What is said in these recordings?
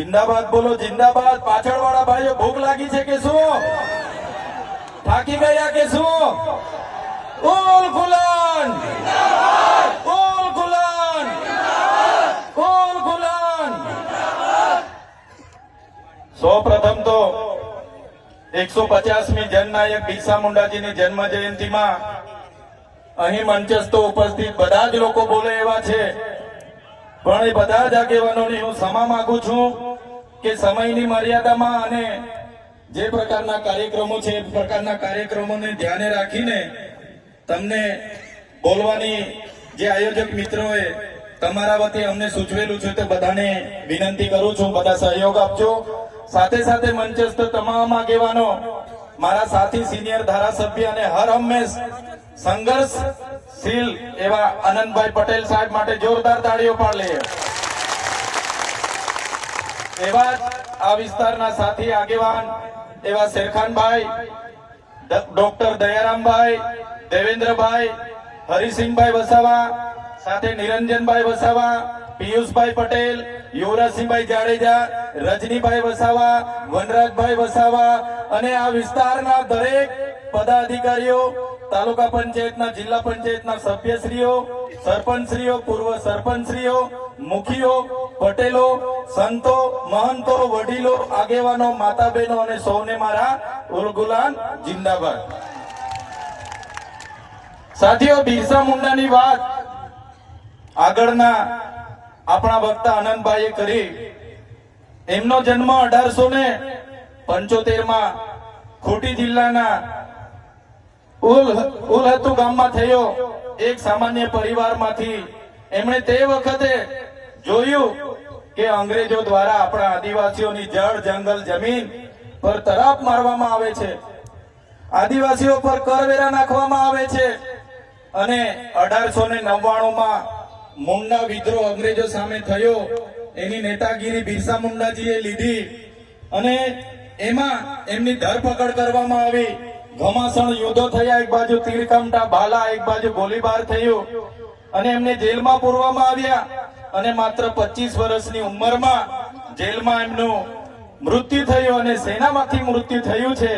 જિંદાબાદ બોલો, જિંદાબાદ. પાછળ વાળા ભાઈઓ, ભૂખ લાગી છે કે શું? થાકી ગયા કે શું? ઓલ ગુલાન ઉલ ગુલાન ઓલ ગુલાન સૌ પ્રથમ તો એકસો પચાસમી જનનાયક બિરસા મુંડાજીની જન્મ જયંતિમાં અહીં મંચસ્થ ઉપસ્થિત બધા જ લોકો બોલે એવા છે. પણ એ બધા જ આગેવાનોની હું ક્ષમા માંગુ છું. કે સમયની મર્યાદામાં અને જે પ્રકારના કાર્યક્રમો છે, એ પ્રકારના કાર્યક્રમોને ધ્યાને રાખીને તમને બોલવાની જે આયોજક મિત્રોએ તમારા વતી અમને સૂચવેલું છે તે બધાને વિનંતી કરું છું. બધા સહયોગ આપજો. સાથે સાથે મંચસ્થ તમામ આગેવાનો, મારા સાથી સિનિયર ધારાસભ્ય અને હર હંમેશ સંઘર્ષશીલ એવા આનંદભાઈ પટેલ સાહેબ માટે જોરદાર તાળીઓ પાડ લઈએ. એવા આ વિસ્તારના સાથી આગેવાન એવા શેરખાનભાઈ ડોક્ટર દયારામભાઈ, દેવેન્દ્રભાઈ, હરિસિંહભાઈ વસાવા, સાથે નિરંજનભાઈ વસાવા, પિયુષભાઈ પટેલ, યુવરાજસિંહભાઈ જાડેજા, રજનીભાઈ વસાવા, વનરાજભાઈ વસાવા અને આ વિસ્તારના દરેક પદાધિકારીઓ, તાલુકા પંચાયતના, જિલ્લા પંચાયતના સભ્યશ્રીઓ, સરપંચશ્રીઓ, પૂર્વ સરપંચશ્રીઓ, મુખીઓ, પટેલો, સંતો, મહંતો, વડીલો, આગેવાનો માતા બહેનો અને સૌને મારા ઉલગુલાન જિંદાબાદ. સાથીઓ, બિરસા મુંડાની વાત આગળના આપણા વક્તા આનંદભાઈએ કરી. એમનો જન્મ અઢારસો ને પંચોતેરમાં ખોટી જિલ્લાના ઉલ ઉલહતુ ગામમાં થયો એક સામાન્ય પરિવારમાંથી. એમણે તે વખતે જોયું કે અંગ્રેજો દ્વારા આપણા આદિવાસીઓની જળ જંગલ જમીન પર તરાપ મારવામાં આવે છે. આદિવાસીઓ પર કરવેરા નાખવામાં આવે છે અને અઢારસો ને નવ્વાણુંમાં મુંડા વિદ્રોહ અંગ્રેજો સામે થયો. એની નેતાગીરી બિરસા મુંડાજીએ લીધી અને એમાં એમની ધરપકડ કરવામાં આવી. ઘમાસણ યુદ્ધો થયા, એક બાજુ તીરકમટા ભાલા એક બાજુ ગોળીબાર થયું. અને એમને જેલમાં પૂરવામાં આવ્યા. અને માત્ર પચીસ વર્ષની ઉંમરમાં જેલમાં એમનું મૃત્યુ થયું અને સેનામાંથી મૃત્યુ થયું છે.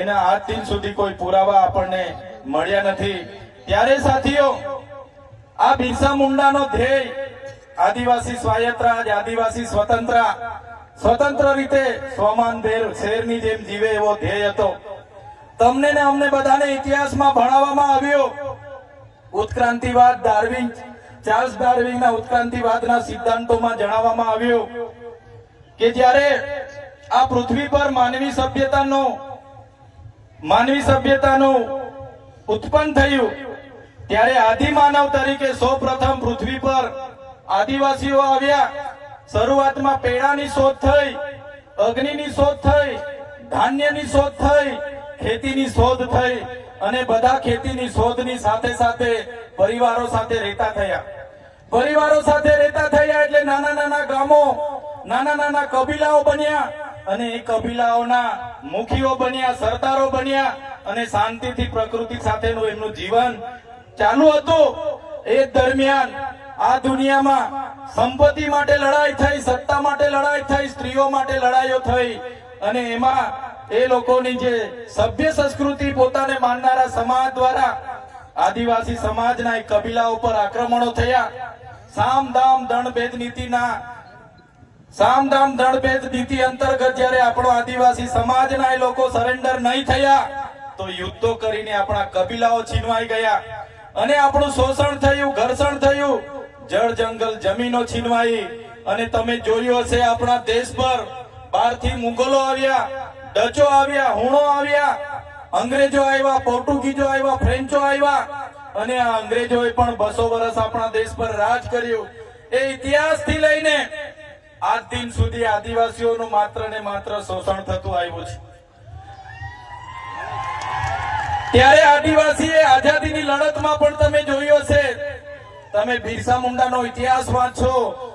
એના આજ દિન સુધી કોઈ પુરાવા આપણને મળ્યા નથી. ત્યારે સાથીઓ, આ બિરસા મુંડાનો ધ્યેય આદિવાસી સ્વાયત્ત આદિવાસી સ્વતંત્ર સ્વતંત્ર રીતે સ્વમાન શેરની જેમ જીવે એવો ધ્યેય હતો. તમને ને અમને બધાને ઇતિહાસમાં ભણાવવામાં આવ્યો. ઉત્ક્રાંતિવાદ ડાર્વિન, ચાર્લ્સ ડાર્વિનના ઉત્ક્રાંતિવાદના સિદ્ધાંતોમાં જણાવવામાં આવ્યું કે જ્યારે આ પૃથ્વી પર માનવી સભ્યતાનો, માનવી સભ્યતાનું ઉત્પન્ન થયું, ત્યારે આદિ માનવ તરીકે સૌપ્રથમ પૃથ્વી પર આદિવાસીઓ આવ્યા. શરૂઆતમાં પેડાની શોધ થઈ, અગ્નિની શોધ થઈ, ધાન્યની શોધ થઈ ખેતીની શોધ થઈ અને બધા ખેતીની શોધની સાથે સાથે પરિવારો સાથે રહેતા થયા. પરિવારો સાથે રહેતા થયા એટલે નાના નાના ગામો, નાના નાના કબીલાઓ બન્યા અને એ કબીલાઓના મુખીઓ બન્યા, સરદારો બન્યા અને શાંતિથી પ્રકૃતિ સાથેનું એમનું જીવન ચાલુ હતું. એ દરમિયાન આ દુનિયામાં સંપત્તિ માટે લડાઈ થઈ, સત્તા માટે લડાઈ થઈ, સ્ત્રીઓ માટે લડાઈઓ થઈ અને એમાં એ લોકોની જે સભ્ય સંસ્કૃતિ પોતાને માનનારા સમાજ દ્વારા આદિવાસી સમાજના એક કબીલા ઉપર આક્રમણો થયા. સામ દામ દંડ ભેદ નીતિના સામદામ દળભેદ નીતિ અંતર્ગત જ્યારે આપણો આદિવાસી સમાજના એ લોકો સરેન્ડર નહીં થયા, તો યુદ્ધો કરીને આપણા કબીલાઓ છીનવાઈ ગયા. અને આપણું શોષણ થયું, ઘર્ષણ થયું. જળ જંગલ જમીનો છીનવાઈ. અને તમે જોયું હશે આપણા દેશ પર બહારથી મુગલો આવ્યા. ડચો આવ્યા, હુણો આવ્યા. અંગ્રેજો આવ્યા પોર્ટુગીઝો આવ્યા, ફ્રેન્ચો આવ્યા. અને આ અંગ્રેજોએ પણ બસો વર્ષ આપણા દેશ પર રાજ કર્યું. એ ઇતિહાસથી લઈને આજ દિન સુધી આદિવાસીઓનું માત્ર ને માત્ર શોષણ થતું આવ્યું છે. ત્યારે આદિવાસીએ આઝાદીની લડતમાં પણ તમે જોયું હશે. તમે બિરસા મુંડાનો ઇતિહાસ વાંચો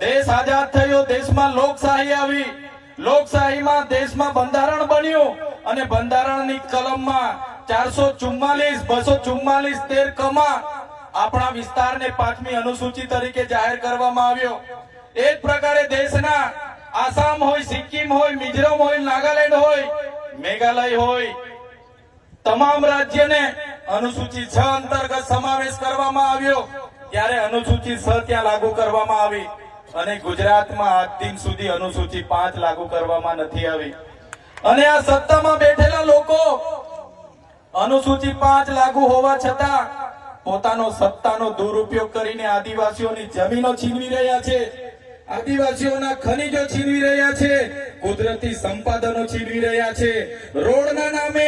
દેશ આઝાદ થયો, દેશમાં લોકશાહી આવી. લોકશાહીમાં દેશમાં બંધારણ બન્યું અને બંધારણની કલમમાં ચારસો ચુમ્માલીસ, બસો ચુમ્માલીસ તેર કમાં આપણા વિસ્તારને પાંચમી અનુસૂચિ તરીકે જાહેર કરવામાં આવ્યો. એ જ પ્રકારે દેશના આસામ હોય, સિક્કિમ હોય, મિઝોરમ હોય, નાગાલેન્ડ હોય, મેઘાલય હોય, તમામ રાજ્યને અનુસૂચિત છ અંતર્ગત સમાવેશ કરવામાં આવ્યો. ત્યારે અનુસૂચિત છ ત્યાં લાગુ કરવામાં આવી. અને ગુજરાતમાં આજ દિન સુધી અનુસૂચિત પાંચ લાગુ કરવામાં નથી આવી. અને આ સત્તામાં બેઠેલા લોકો અનુસૂચિત પાંચ લાગુ હોવા છતાં પોતાનો સત્તાનો દુરુપયોગ કરીને આદિવાસીઓની જમીનો છીનવી રહ્યા છે. આદિવાસીઓના ખનીજો છીનવી રહ્યા છે, કુદરતી સંપાદનો છીનવી રહ્યા છે. રોડના નામે,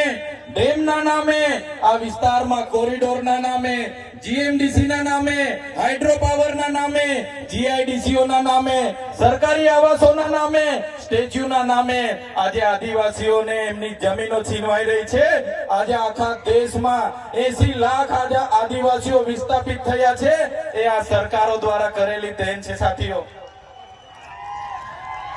ડેમના નામે, આ વિસ્તારમાં કોરિડોરના નામે, જીએમડીસીના નામે હાઇડ્રો પાવરના નામે, જીઆઈડીસીઓના નામે, સરકારી આવાસોના નામે, સ્ટેચ્યુના નામે આજે આદિવાસીઓને એમની જમીનો છીનવાઈ રહી છે. આજે આખા દેશમાં એસી લાખ આદિવાસીઓ વિસ્થાપિત થયા છે. એ આ સરકારો દ્વારા કરેલી દેન છે, સાથીઓ.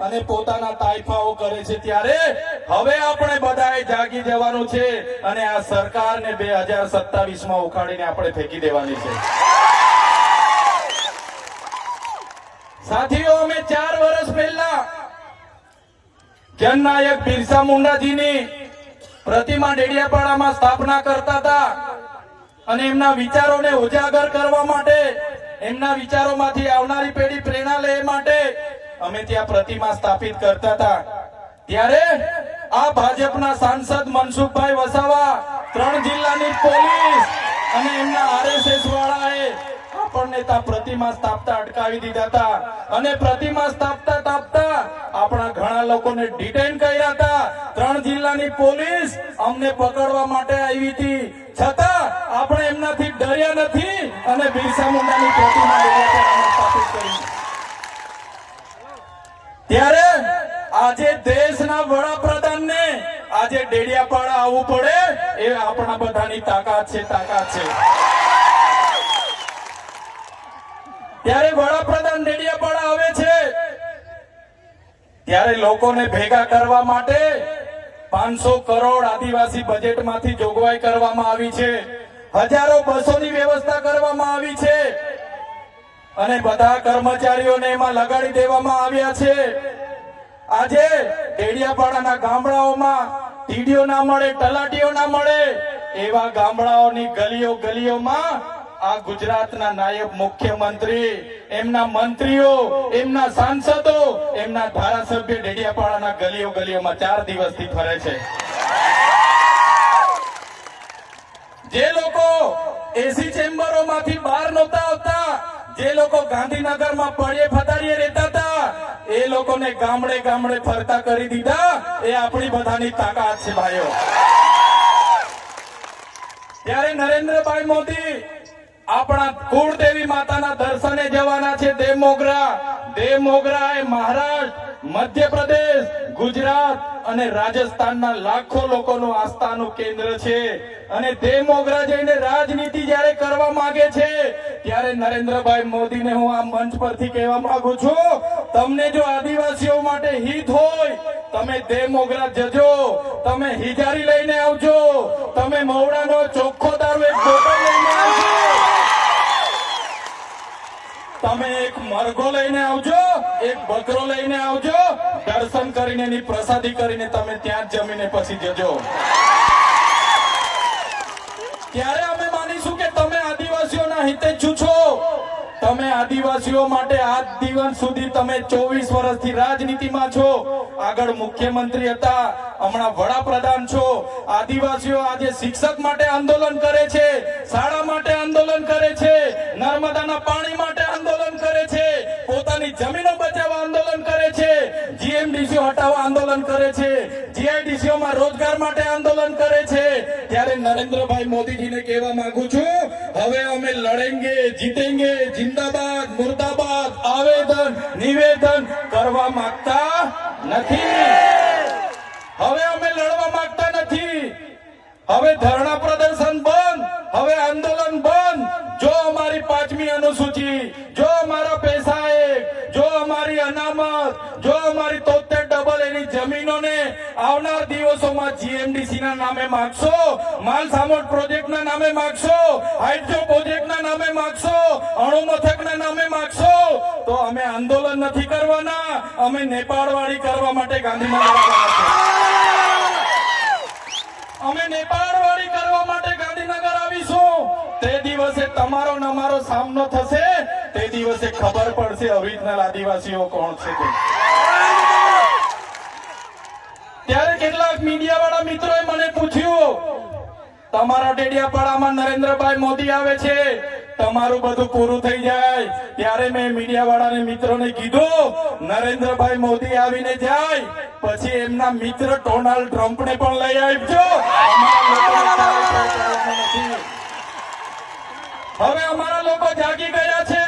અને પોતાના તાઇફાઓ કરે છે ત્યારે હવે આપણે બધાએ જાગી જવાનું છે અને આ સરકારને બે હજાર સત્તાવીસ ઉખાડીને આપણે ફેંકી દેવાની છે. સાથીઓ, અમે ચાર વર્ષ પહેલા જનનાયક બિરસા મુંડાજીની પ્રતિમા ડેડિયાપાડામાં સ્થાપના કરતા હતા અને એમના વિચારોને ઉજાગર કરવા માટે, એમના વિચારોમાંથી આવનારી પેઢી પ્રેરણા લે માટે અમે ત્યાં પ્રતિમા સ્થાપિત કરતા હતા. ત્યારે આ ભાજપના સાંસદ મનસુખભાઈ વસાવા ત્રણ જિલ્લાની પોલીસ અને એમના આરએસએસ વાળાએ આપણને ત્યાં પ્રતિમા સ્થાપતા અટકાવી દીધા હતા. અને પ્રતિમા સ્થાપતા સ્થાપતા આપણા ઘણા લોકોને ડિટેન કર્યા હતા. ત્રણ જિલ્લાની પોલીસ અમને પકડવા માટે આવી હતી. છતાં આપણે એમનાથી ડર્યા નથી અને બિરસા મુંડાની પ્રતિમા ડેડિયાપાડામાં સ્થાપિત કરી ત્યારે આજે દેશના વડાપ્રધાનને આજે ડેડિયાપાડા આવવું પડે એ આપણા બધાની તાકાત છે તાકાત છે. ત્યારે વડાપ્રધાન ડેડિયાપાડા આવે છે. ત્યારે લોકોને ભેગા કરવા માટે પાંચસો કરોડ આદિવાસી બજેટમાંથી જોગવાઈ કરવામાં આવી છે. હજારો બસોની વ્યવસ્થા કરવામાં આવી છે. અને બધા કર્મચારીઓને એમાં લગાડી દેવામાં આવ્યા છે. આજે ડેડિયાપાડાના ગામડાઓમાં ટીડીઓ ના મળે, તલાટીઓ ના મળે, એવા ગામડાઓની ગલીઓ ગલીઓમાં આ ગુજરાતના નાયબ મુખ્યમંત્રી, એમના મંત્રીઓ, એમના સાંસદો, એમના ધારાસભ્ય ડેડિયાપાડાના ગલીઓ ગલીઓમાં ચાર દિવસથી ફરે છે. જે લોકો એસી ચેમ્બરોમાંથી બહાર નહોતા આવતા જે લોકો ગાંધીનગરમાં પડે ફતારીએ રહેતા હતા, એ લોકોને ગામડે ગામડે ફરતા કરી દીધા. એ આપણી બધાની તાકાત છે ભાઈઓ. ત્યારે નરેન્દ્રભાઈ મોદી આપણા કુળદેવી માતાના દર્શને જવાના છે દેવ મોગરા એ મહારાષ્ટ્ર, મધ્યપ્રદેશ, ગુજરાત અને રાજસ્થાનના લાખો લોકોનું આસ્થાનું કેન્દ્ર છે. અને દેવ મોગરા જઈને રાજનીતિ જ્યારે કરવા માંગે છે ત્યારે નરેન્દ્રભાઈ મોદીને હું આ મંચ પરથી કહેવા માંગુ છું, તમને જો આદિવાસીઓ માટે હિત હોય, તમે દે મોગરા જજો, તમે હિજારી લઈને આવજો, તમે મવડાનો ચોખ્ખો દારૂ એક બોટલ લઈને આવજો. તમે એક મરઘો લઈને આવજો, એક બકરો લઈને આવજો, દર્શન કરીને એની પ્રસાદી કરીને તમે ત્યાં જ જમીને પછી જજો. ત્યારે અમે આદિવાસીઓના હિતે જ છો. તમે આદિવાસીઓ માટે આજ દિવસ સુધી તમે ચોવીસ વર્ષથી રાજનીતિમાં છો. આગળ મુખ્યમંત્રી હતા, હમણાં વડાપ્રધાન છો. આદિવાસીઓ આજે શિક્ષક માટે આંદોલન કરે છે, શાળા માટે આંદોલન કરે છે, નર્મદાના પાણી માટે આંદોલન કરે છે, પોતાની જમીનો બચાવવા આંદોલન કરે છે, જીએમડીસી હટાવવા આંદોલન કરે છે જીઆઈડીસીઓ માં રોજગાર માટે આંદોલન કરે છે. ત્યારે નરેન્દ્રભાઈ મોદીજીને કહેવા માંગુ છું, હવે અમે લડેંગે, જીતેંગે જિંદાબાદ, મુર્દાબાદ આવેદન, નિવેદન કરવા માંગતા નથી. હવે અમે લડવા માંગતા નથી. હવે ધરણા પ્રદર્શન બંધ, હવે આંદોલન બંધ. જો અમારી પાંચમી અનુસૂચિ, જો આવનાર દિવસોમાં જીએમડીસી ના નામે માગશો માલ સામોટ પ્રોજેક્ટ ના નામે માગશો હાઇડ્રો પ્રોજેક્ટ ના નામે માગશો, અણુ મથક ના નામે માગશો. તો અમે આંદોલન નથી કરવાના, અમે નેપાળ કરવા માટે ગાંધીનગર અમે નેપાળ કરવા માટે ગાંધીનગર આવીશું. તે દિવસે તમારો નમારો સામનો થશે. તે દિવસે ખબર પડશે ઓરિજિનલ આદિવાસીઓ કોણ છે તે ત્યારે કેટલાક મીડિયા વાળા મિત્રોએ મને પૂછ્યું, તમારા ડેડિયાપાડામાં નરેન્દ્રભાઈ મોદી આવે છે, તમારું બધું પૂરું થઈ જાય. ત્યારે મેં મીડિયા વાળાને મિત્રોને કીધું, નરેન્દ્રભાઈ મોદી આવીને જાય, પછી એમના મિત્ર ડોનાલ્ડ ટ્રમ્પને પણ લઈ આવજો. હવે અમારા લોકો જાગી ગયા છે.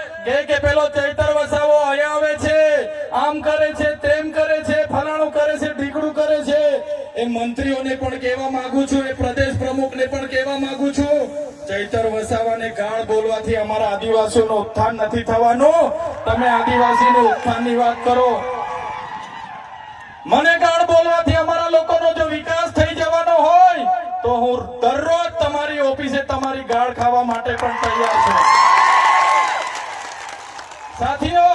કે કે પેલો ચૈતર વસાવો અહીંયા આવે છે, આમ કરે છે, તેમ કરે છે, ફલાણું કરે છે, ઢીકડું કરે છે. એ મંત્રીઓને પણ કહેવા માંગુ છું, એ પ્રદેશ પ્રમુખને પણ કહેવા માંગુ છું. ચૈતર વસાવાને ગાળ બોલવાથી અમારા આદિવાસીઓનો ઉત્થાન નથી થવાનો. તમે આદિવાસીનો ઉત્થાનની વાત કરો. મને ગાળ બોલવાથી અમારા લોકોનો જો વિકાસ થઈ જવાનો હોય, તો હું દરરોજ તમારી ઓફિસે તમારી ગાળ ખાવા માટે પણ તૈયાર છું. સાથીઓ,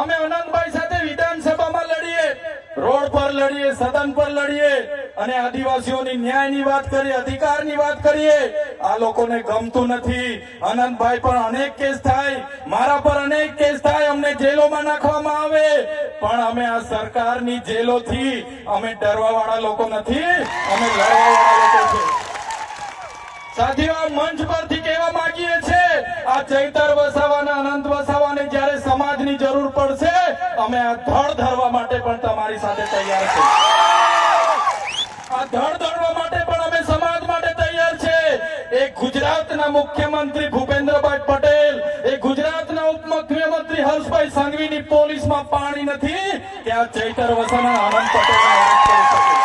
અમે અનંતભાઈ સાથે વિધાનસભામાં લડીએ, રોડ પર લડીએ, સદન પર લડીએ અને આદિવાસીઓની ન્યાયની વાત કરીએ, અધિકારની વાત કરીએ, આ લોકોને ગમતું નથી. અનંતભાઈ પર અનેક કેસ થાય, મારા પર અનેક કેસ થાય, અમને જેલોમાં નાખવામાં આવે. પણ અમે આ સરકારની જેલોથી અમે ડરવા વાળા લોકો નથી, અમે લડવા લોકો છે. સાથીઓ મંચ પરથી કહેવા માંગીએ છે આ ચૈતર વસાવાના, અનંત વસાવાને જ્યારે સમાજની જરૂર પડશે, અમે આ ધડ ધરવા માટે પણ તમારી સાથે તૈયાર છે આ ધડ ધરવા માટે પણ અમે સમાજ માટે તૈયાર છે. એ ગુજરાતના મુખ્યમંત્રી ભૂપેન્દ્રભાઈ પટેલ, એ ગુજરાતના ઉપમુખ્યમંત્રી હર્ષભાઈ સંઘવીની પોલીસમાં પાણી નથી, કે આ ચૈતર વસાવાના અનંત પટેલને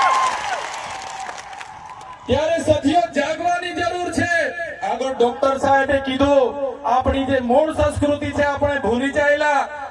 ડોક્ટર સાહેબે કીધું આપણી જે મૂળ સંસ્કૃતિ છે આપણે ભૂલી જાયેલા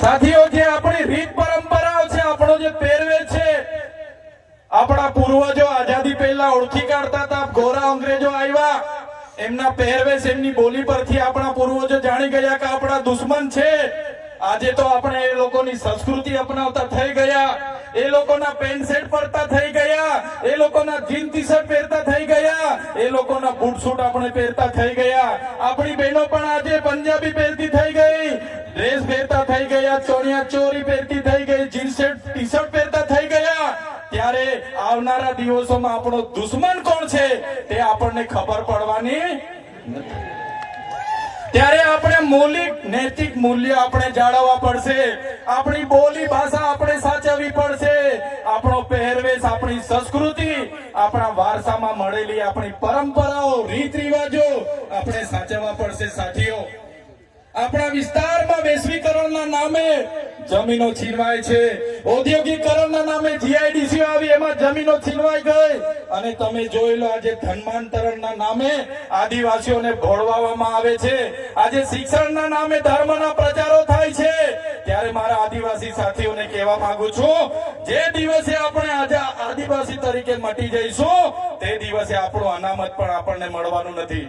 સાથીઓ, જે આપણી રીત પરંપરાઓ છે, આપણો જે પહેરવેશ છે, આપણા પૂર્વજો આઝાદી પહેલા ઓળખી કાઢતા હતા ગોરા અંગ્રેજો આવ્યા, એમના પહેરવેશ, એમની બોલી પરથી આપણા પૂર્વજો જાણી ગયા કે આપણા દુશ્મન છે. આજે તો આપણે એ લોકોની સંસ્કૃતિ અપનાવતા થઈ ગયા, એ લોકોના પેન્ટ શર્ટ પહેરતા થઈ ગયા, એ લોકોના જીન ટી શર્ટ પહેરતા થઈ ગયા, એ લોકોના બૂટ સૂટ આપણે પહેરતા થઈ ગયા. આપણી બહેનો પણ આજે પંજાબી પહેરતી થઈ ગઈ, ડ્રેસ પહેરતા થઈ ગયા ચોણિયા ચોરી પહેરતી થઈ ગઈ, જીન્સ ટી પહેરતા થઈ ગયા. ત્યારે આવનારા દિવસોમાં આપણો દુશ્મન કોણ છે તે આપણને ખબર પડવાની ત્યારે આપણે મૌલિક, નૈતિક મૂલ્ય આપણે જાળવવા પડશે. આપણી બોલી ભાષા આપણે સાચવવી પડશે. આપણો પહેરવેશ, આપણી સંસ્કૃતિ, આપણા વારસામાં મળેલી આપણી પરંપરાઓ રીત રિવાજો આપણે સાચવવા પડશે, સાથીઓ. આપણા વિસ્તારમાં વૈશ્વિકરણના નામે જમીનો છીનવાય છે. ઔદ્યોગિકરણના નામે જીઆઈડીસી આવી, એમાં જમીનો છીનવાઈ ગઈ. અને તમે જોઈ લો આજે ધર્માંતરણના નામે આદિવાસીઓને ભોળવામાં આવે છે. આજે શિક્ષણના નામે ધર્મના પ્રચારો થાય છે. ત્યારે મારા આદિવાસી સાથીઓને કહેવા માંગુ છું, જે દિવસે આપણે આજે આદિવાસી તરીકે મટી જઈશું, તે દિવસે આપણું અનામત પણ આપણને મળવાનું નથી.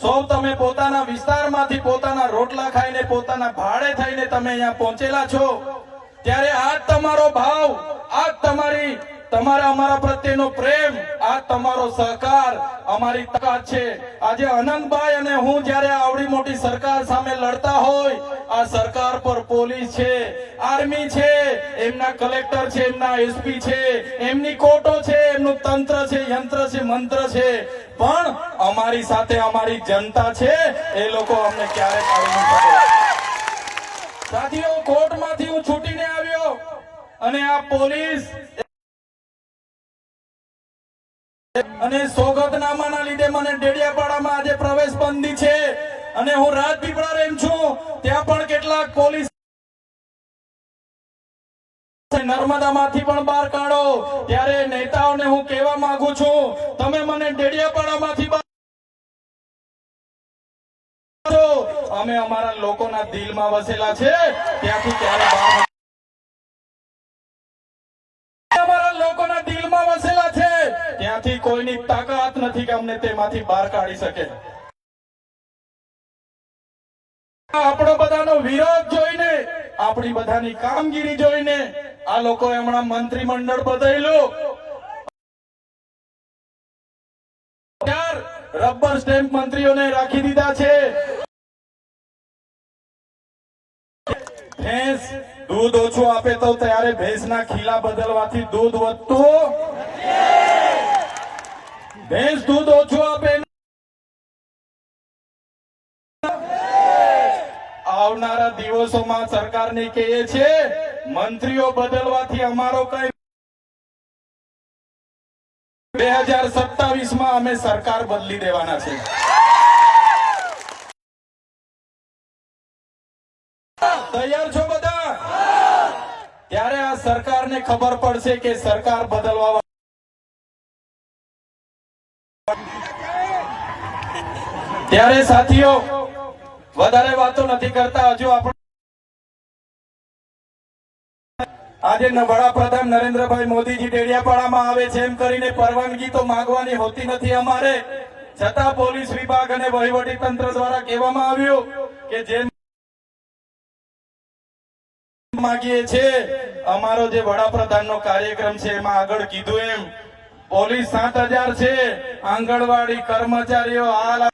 સૌ તમે પોતાના વિસ્તારમાંથી પોતાના રોટલા ખાઈને, પોતાના ભાડે થઈને તમે અહીંયા પહોંચેલા છો. ત્યારે આ તમારો ભાવ આ તમારી તમારા અમારા પ્રત્યેનો પ્રેમ, આ તમારો સહકાર, અમારી તાકાત છે. આજે અનંતભાઈ અને હું જ્યારે આવડી મોટી સરકાર સામે લડતા હોય, આ સરકાર પર પોલીસ છે, આર્મી છે, એમના કલેક્ટર છે, એમના એસપી છે, એમની કોર્ટો છે, એમનું તંત્ર છે, યંત્ર છે, મંત્ર છે. પણ અમારી સાથે અમારી જનતા છે, એ લોકો અમને ક્યારે આવી શકે. સાથીઓ, કોર્ટમાંથી હું છૂટીને આવ્યો અને આ પોલીસ અને સોગતનામાના લીધે મને ડેડિયાપાડામાં આજે પ્રવેશ બંધી છે. અને હું રાજપીપળા રેમ છું. ત્યાં પણ કેટલાક પોલીસ બહાર કાઢો. ત્યારે નેતાઓને હું કહેવા માંગુ છું, તમે મને ડેડિયાપાડામાંથી. અમે અમારા લોકોના દિલમાં વસેલા છે. ત્યાંથી ક્યારે કોઈની તાકાત નથી કે અમને તેમાંથી બહાર કાઢી શકે. આપણો બધાનો વિરોધ જોઈને, આપણી બધાની કામગીરી જોઈને આ લોકો હમણાં મંત્રીમંડળ બદલ્યું. રબર સ્ટેમ્પ મંત્રીઓને રાખી દીધા છે. ભેંસ દૂધ ઓછું આપે તો ત્યારે ભેંસના ખીલા બદલવાથી દૂધ વધતું. ભેંસ દૂધ ઓછું આપે આવનારા દિવસોમાં સરકારને કહીએ છે મંત્રીઓ બદલવાથી અમારો કઈ બે હજાર સત્તાવીસમાં અમે સરકાર બદલી દેવાના છે. તૈયાર છો બધા? ત્યારે આ સરકારને ખબર પડશે કે સરકાર બદલવા ત્યારે સાથીઓ, વધારે વાતો નથી કરતા. હજુ આપણે આજે વડાપ્રધાન નરેન્દ્રભાઈ મોદીજી ડેડિયાપાડામાં આવે છે એમ કરીને પરવાનગી તો માંગવાની હોતી નથી અમારે. છતાં પોલીસ વિભાગ અને વહીવટી તંત્ર દ્વારા કહેવામાં આવ્યું કે જેમ માગીએ છે, અમારો જે વડાપ્રધાનનો કાર્યક્રમ છે એમાં આગળ કીધું એમ. પોલીસ સાત હજાર છે, આંગણવાડી કર્મચારીઓ હાલ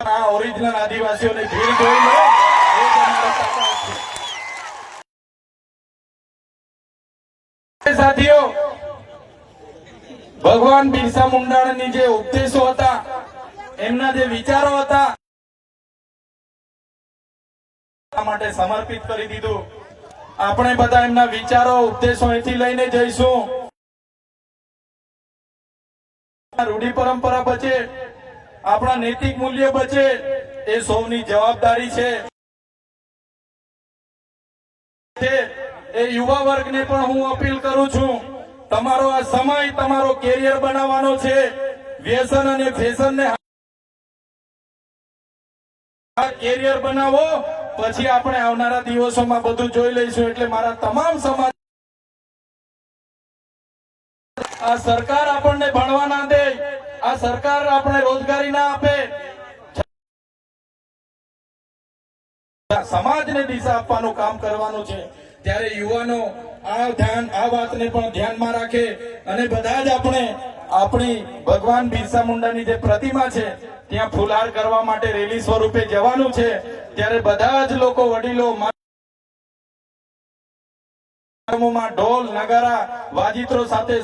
આ ઓરિજિનલ આદિવાસીઓની ભીડ જોઈ લો. સાથીઓ, ભગવાન બિરસા મુંડાની જે ઉપદેશો હતા, એમના જે વિચારો હતા માટે સમર્પિત કરી દીધું. આપણે બધા એમના વિચારો, ઉપદેશો અહીંથી લઈને જઈશું. રૂઢિ પરંપરા બચે આપણા નૈતિક મૂલ્ય બચે એ સૌની જવાબદારી છે. એ યુવા વર્ગને પણ હું અપીલ કરું છું, તમારો આ સમય તમારો કેરિયર બનાવવાનો છે વ્યસન અને ફેશનને કેરિયર બનાવો, પછી આપણે આવનારા દિવસોમાં બધું જોઈ લઈશું, એટલે મારા તમામ સમાજ આ સરકાર આપણને ભણવા ના દે આ સરકાર આપણે રોજગારી ના આપે. સમાજને દિશા આપવાનું કામ કરવાનું છે, ત્યારે યુવાનો આ ધ્યાન, આ વાતને પણ ધ્યાનમાં રાખે અને બધા જ આપણે, આપણી ભગવાન બિરસા મુંડાની જે પ્રતિમા છે, ત્યાં ફુલહાર કરવા માટે રેલી સ્વરૂપે જવાનું છે, ત્યારે બધા જ લોકો વડીલો ઢોલ, નગારા, વાજિત્રો સાથે